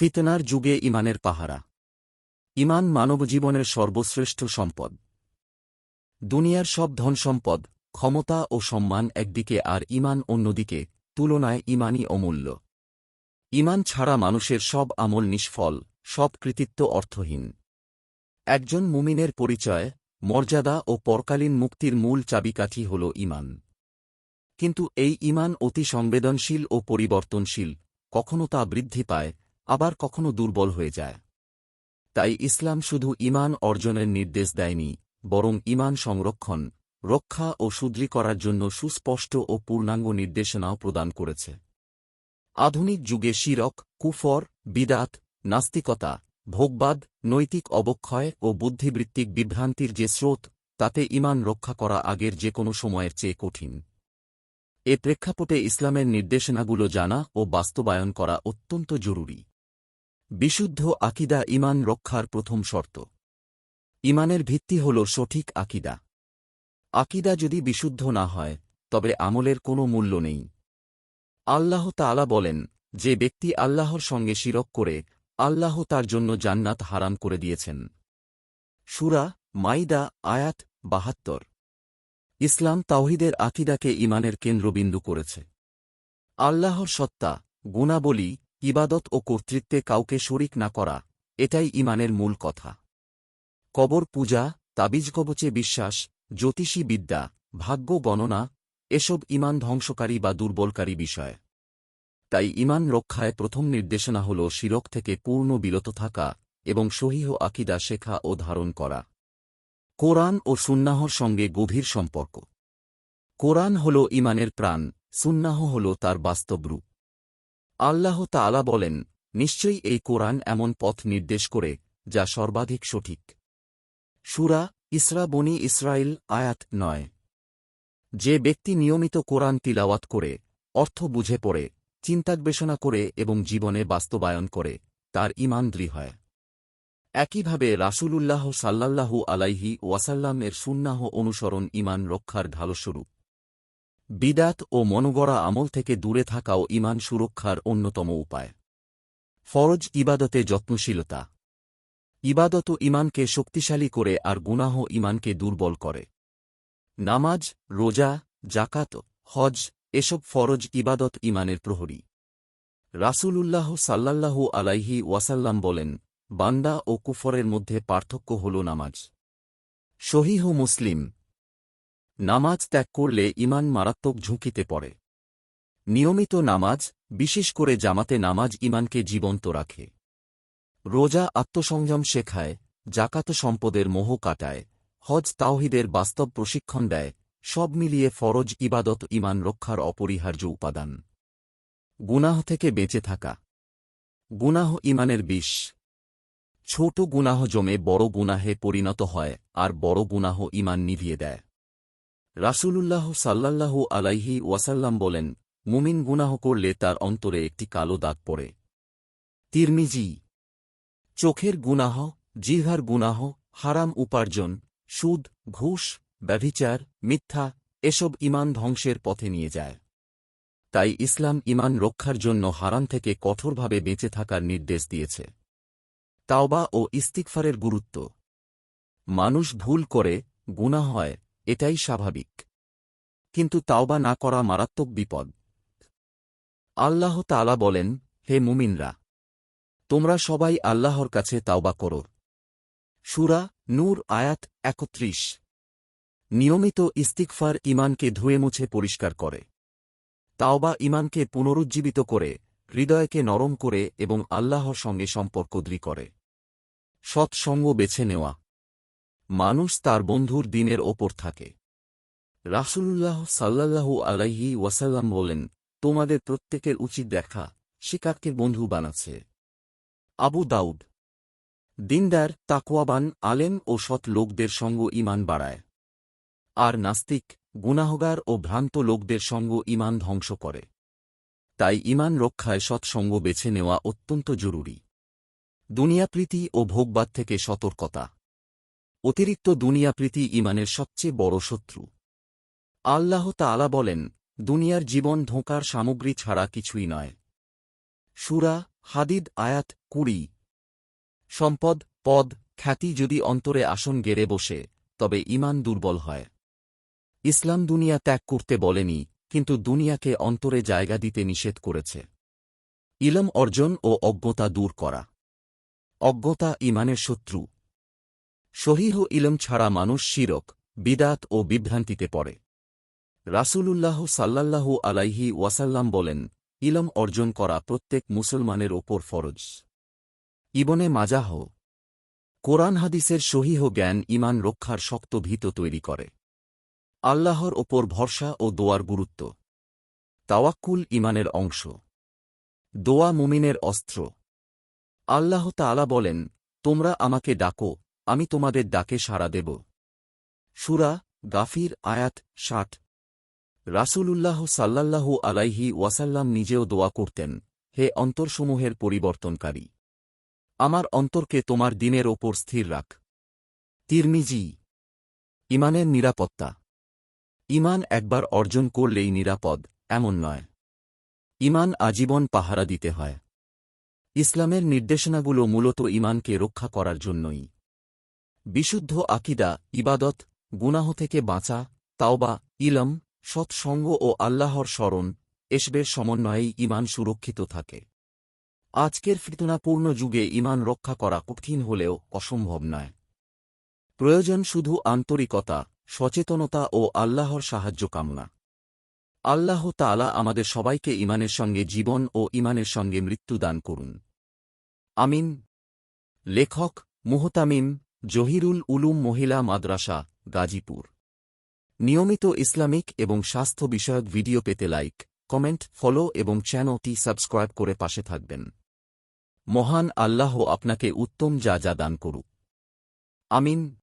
ফিতনার যুগে ইমানের পাহারা। ইমান মানবজীবনের সর্বশ্রেষ্ঠ সম্পদ। দুনিয়ার সব ধনসম্পদ, ক্ষমতা ও সম্মান একদিকে আর ইমান অন্যদিকে, তুলনায় ইমানই অমূল্য। ইমান ছাড়া মানুষের সব আমল নিষ্ফল, সব কৃতিত্ব অর্থহীন। একজন মুমিনের পরিচয়, মর্যাদা ও পরকালীন মুক্তির মূল চাবিকাঠি হল ইমান। কিন্তু এই ইমান অতি সংবেদনশীল ও পরিবর্তনশীল, কখনো তা বৃদ্ধি পায় আবার কখনো দুর্বল হয়ে যায়। তাই ইসলাম শুধু ইমান অর্জনের নির্দেশ দেয়নি, বরং ইমান সংরক্ষণ, রক্ষা ও শুদ্রি করার জন্য সুস্পষ্ট ও পূর্ণাঙ্গ নির্দেশনাও প্রদান করেছে। আধুনিক যুগে শিরক, কুফর, বিদাত, নাস্তিকতা, ভোগবাদ, নৈতিক অবক্ষয় ও বুদ্ধিবৃত্তিক বিভ্রান্তির যে স্রোত, তাতে ইমান রক্ষা করা আগের যে কোনো সময়ের চেয়ে কঠিন। এ প্রেক্ষাপটে ইসলামের নির্দেশনাগুলো জানা ও বাস্তবায়ন করা অত্যন্ত জরুরি। বিশুদ্ধ আকিদা ইমান রক্ষার প্রথম শর্ত। ইমানের ভিত্তি হল সঠিক আকিদা। আকিদা যদি বিশুদ্ধ না হয়, তবে আমলের কোনো মূল্য নেই। আল্লাহ তাআলা বলেন, যে ব্যক্তি আল্লাহর সঙ্গে শিরক করে, আল্লাহ তার জন্য জান্নাত হারাম করে দিয়েছেন। সুরা মাইদা, আয়াত বাহাত্তর। ইসলাম তাওহিদের আকিদাকে ইমানের কেন্দ্রবিন্দু করেছে। আল্লাহর সত্তা, গুণাবলী ইবাদত ও কর্তৃত্বে কাউকে শরিক না করা, এটাই ইমানের মূল কথা। কবর পূজা তাবিজ কবচে বিশ্বাস, জ্যোতিষী বিদ্যা, ভাগ্য গণনা, এসব ইমান ধ্বংসকারী বা দুর্বলকারী বিষয়। তাই ইমান রক্ষায় প্রথম নির্দেশনা হল শিরক থেকে পূর্ণ বিরত থাকা এবং সহিহ আকিদা শেখা ও ধারণ করা। কোরআন ও সুন্নাহর সঙ্গে গভীর সম্পর্ক। কোরআন হল ইমানের প্রাণ, সুন্নাহ হল তার বাস্তব রূপ। আল্লাহ তাআলা বলেন, নিশ্চয়ই এই কোরআন এমন পথ নির্দেশ করে, যা সর্বাধিক সঠিক। সুরা ইসরা, বনি ইসরায়েল আয়াত নয়। যে ব্যক্তি নিয়মিত কোরআন তিলাওয়াত করে, অর্থ বুঝে পড়ে, চিন্তাগবেষণা করে এবং জীবনে বাস্তবায়ন করে, তার ইমান দৃঢ় হয়। একইভাবে রাসূলুল্লাহ সাল্লাল্লাহু আলাইহি ওয়াসাল্লামের সুন্নাহ অনুসরণ ইমান রক্ষার ঢালস্বরূপ। বিদাত ও মনোগড়া আমল থেকে দূরে থাকাও ইমান সুরক্ষার অন্যতম উপায়। ফরজ ইবাদতে যত্নশীলতা। ইবাদত ইমানকে শক্তিশালী করে আর গুনাহ ইমানকে দুর্বল করে। নামাজ, রোজা জাকাত হজ এসব ফরজ ইবাদত ইমানের প্রহরী। রাসূলুল্লাহ সাল্লাল্লাহু আলাইহি ওয়াসাল্লাম বলেন, বান্দা ও কুফরের মধ্যে পার্থক্য হল নামাজ। শহীহ মুসলিম নামাজ ত্যাগ করলে ইমান মারাত্মক ঝুঁকিতে পড়ে। নিয়মিত নামাজ, বিশেষ করে জামাতে নামাজ ইমানকে জীবন্ত রাখে। রোজা আত্মসংযম শেখায়, জাকাত সম্পদের মোহ কাটায়, হজ তাওহিদের বাস্তব প্রশিক্ষণ দেয়, সব মিলিয়ে ফরজ ইবাদত ইমান রক্ষার অপরিহার্য উপাদান। গুনাহ থেকে বেঁচে থাকা। গুনাহ ইমানের বিষ। ছোট গুনাহ জমে বড় গুনাহে পরিণত হয়, আর বড় গুনাহ ইমান নিভিয়ে দেয়। রাসূলুল্লাহ সাল্লাল্লাহু আলাইহি ওয়াসাল্লাম বলেন, মুমিন গুনাহ করলে তার অন্তরে একটি কালো দাগ পড়ে। তিরমিজি, চোখের গুনাহ জিহার গুনাহ, হারাম উপার্জন, সুদ, ঘুষ, ব্যভিচার, মিথ্যা, এসব ইমান ধ্বংসের পথে নিয়ে যায়। তাই ইসলাম ইমান রক্ষার জন্য হারাম থেকে কঠোরভাবে বেঁচে থাকার নির্দেশ দিয়েছে। তাওবা ও ইস্তিকফারের গুরুত্ব। মানুষ ভুল করে গুণা হয় এটাই স্বাভাবিক। কিন্তু তাওবা না করা মারাত্মক বিপদ। আল্লাহ তালা বলেন, হে মুমিনরা, তোমরা সবাই আল্লাহর কাছে তাওবা করো। সুরা নূর আয়াত একত্রিশ। নিয়মিত ইস্তিকফার ইমানকে ধুয়ে মুছে পরিষ্কার করে। তাওবা ইমানকে পুনরুজ্জীবিত করে, হৃদয়কে নরম করে এবং আল্লাহর সঙ্গে সম্পর্ক দৃঢ় করে। সৎসঙ্গ বেছে নেওয়া। মানুষ তার বন্ধুর দিনের ওপর থাকে। রাসূলুল্লাহ সাল্লাল্লাহু আলাইহি ওয়াসাল্লাম বলেন, তোমাদের প্রত্যেকের উচিত দেখা সে বন্ধু বানাচ্ছে। আবু দাউদ, দিনদার, তাকওয়াবান, আলেম ও সৎ লোকদের সঙ্গ ইমান বাড়ায়। আর নাস্তিক, গুনাহগার ও ভ্রান্ত লোকদের সঙ্গ ইমান ধ্বংস করে। তাই ইমান রক্ষায় সৎসঙ্গ বেছে নেওয়া অত্যন্ত জরুরি। দুনিয়াপ্রীতি ও ভোগবাদ থেকে সতর্কতা। অতিরিক্ত দুনিয়াপ্রীতি ইমানের সবচেয়ে বড় শত্রু। আল্লাহ তাআলা বলেন, দুনিয়ার জীবন ধোঁকার সামগ্রী ছাড়া কিছুই নয়। সুরা হাদিদ আয়াত কুড়ি। সম্পদ, পদ, খ্যাতি যদি অন্তরে আসন গেড়ে বসে, তবে ইমান দুর্বল হয়। ইসলাম দুনিয়া ত্যাগ করতে বলেনি, কিন্তু দুনিয়াকে অন্তরে জায়গা দিতে নিষেধ করেছে। ইলম অর্জন ও অজ্ঞতা দূর করা। অজ্ঞতা ইমানের শত্রু। সহিহ ইলম ছাড়া মানুষ শিরক, বিদাত ও বিভ্রান্তিতে পড়ে। রাসূলুল্লাহ সাল্লাল্লাহু আলাইহি ওয়াসাল্লাম বলেন, ইলম অর্জন করা প্রত্যেক মুসলমানের ওপর ফরজ। ইবনে মাজাহ কোরআন হাদিসের সহিহ জ্ঞান ইমান রক্ষার শক্ত ভীত তৈরি করে। আল্লাহর ওপর ভরসা ও দোয়ার গুরুত্ব। তাওয়াক্কুল ইমানের অংশ। দোয়া মুমিনের অস্ত্র। আল্লাহ তাআলা বলেন, তোমরা আমাকে ডাকো আমি তোমাদের ডাকে সাড়া দেব। সুরা গাফির আয়াত ষাট। রাসূলুল্লাহ সাল্লাল্লাহু আলাইহি ওয়াসাল্লাম নিজেও দোয়া করতেন, হে অন্তরসমূহের পরিবর্তনকারী। আমার অন্তরকে তোমার দিনের ওপর স্থির রাখ। তিরমিজি। ইমানের নিরাপত্তা। ইমান একবার অর্জন করলেই নিরাপদ, এমন নয়। ইমান আজীবন পাহারা দিতে হয়। ইসলামের নির্দেশনাগুলো মূলত ইমানকে রক্ষা করার জন্যই। বিশুদ্ধ আকিদা, ইবাদত, গুনাহ থেকে বাঁচা, তাওবা, ইলম, সৎসঙ্গ ও আল্লাহর স্মরণ, এসবের সমন্বয়েই ইমান সুরক্ষিত থাকে। আজকের ফিতনাপূর্ণ যুগে ইমান রক্ষা করা কঠিন হলেও অসম্ভব নয়। প্রয়োজন শুধু আন্তরিকতা, সচেতনতা ও আল্লাহর সাহায্য কামনা। আল্লাহ তাআলা আমাদের সবাইকে ইমানের সঙ্গে জীবন ও ইমানের সঙ্গে মৃত্যু দান করুন। আমিন। লেখক মুহতামিম জহিরুল উলুম মহিলা মাদ্রাসা, গাজীপুর। নিয়মিত ইসলামিক এবং স্বাস্থ্য বিষয়ক ভিডিও পেতে লাইক, কমেন্ট, ফলো এবং চ্যানেলটি সাবস্ক্রাইব করে পাশে থাকবেন। মহান আল্লাহ আপনাকে উত্তম যা যা দান করুক। আমিন।